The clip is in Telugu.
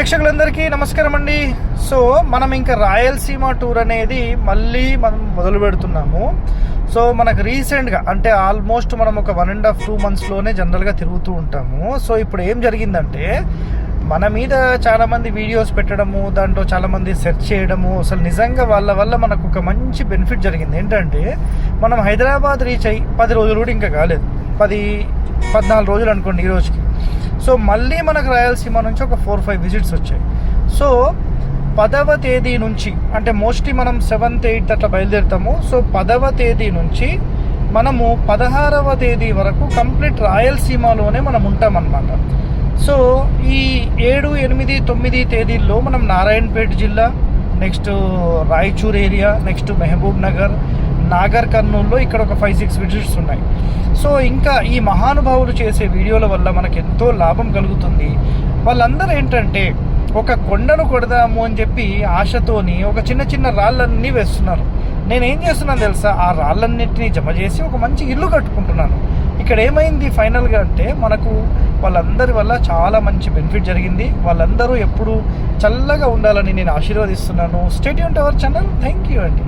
ప్రేక్షకులందరికీ నమస్కారం అండి. సో మనం ఇంకా రాయలసీమ టూర్ అనేది మళ్ళీ మనం మొదలు పెడుతున్నాము. సో మనకు రీసెంట్గా అంటే ఆల్మోస్ట్ మనం ఒక వన్ అండ్ హాఫ్ టూ మంత్స్లోనే జనరల్గా తిరుగుతూ ఉంటాము. సో ఇప్పుడు ఏం జరిగిందంటే మన మీద చాలామంది వీడియోస్ పెట్టడము దాంట్లో చాలామంది సెర్చ్ చేయడము అసలు నిజంగా వాళ్ళ వల్ల మనకు ఒక మంచి బెనిఫిట్ జరిగింది. ఏంటంటే మనం హైదరాబాద్ రీచ్ అయ్యి పది రోజులు కూడా ఇంకా కాలేదు. పది పద్నాలుగు రోజులు అనుకోండి ఈ రోజుకి. సో మళ్ళీ మనకు రాయలసీమ నుంచి ఒక ఫోర్ ఫైవ్ విజిట్స్ వచ్చాయి. సో పదవ తేదీ నుంచి అంటే మోస్ట్లీ మనం సెవెంత్ ఎయిత్ అట్లా బయలుదేరుతాము. సో పదవ తేదీ నుంచి మనము పదహారవ తేదీ వరకు కంప్లీట్ రాయలసీమలోనే మనం ఉంటామన్నమాట. సో ఈ ఏడు ఎనిమిది తొమ్మిది తేదీల్లో మనం నారాయణపేట జిల్లా next Raichur area next Mahabubnagar Nagar కర్నూల్లో ఇక్కడ ఒక ఫైవ్ సిక్స్ విజిట్స్ ఉన్నాయి. సో ఇంకా ఈ మహానుభావులు చేసే వీడియోల వల్ల మనకు ఎంతో లాభం కలుగుతుంది. వాళ్ళందరూ ఏంటంటే ఒక కొండను కొడదాము అని చెప్పి ఆశతోని ఒక చిన్న చిన్న రాళ్ళన్నీ వేస్తున్నారు. నేను ఏం చేస్తున్నాను తెలుసా? ఆ రాళ్ళన్నింటినీ జమ చేసి ఒక మంచి ఇల్లు కట్టుకుంటున్నాను. ఇక్కడ ఏమైంది ఫైనల్గా అంటే మనకు వాళ్ళందరి వల్ల చాలా మంచి బెనిఫిట్ జరిగింది. వాళ్ళందరూ ఎప్పుడు చల్లగా ఉండాలని నేను ఆశీర్వదిస్తున్నాను. స్టేట్ యూన్ అవర్ ఛానల్ థ్యాంక్ యూ అండి.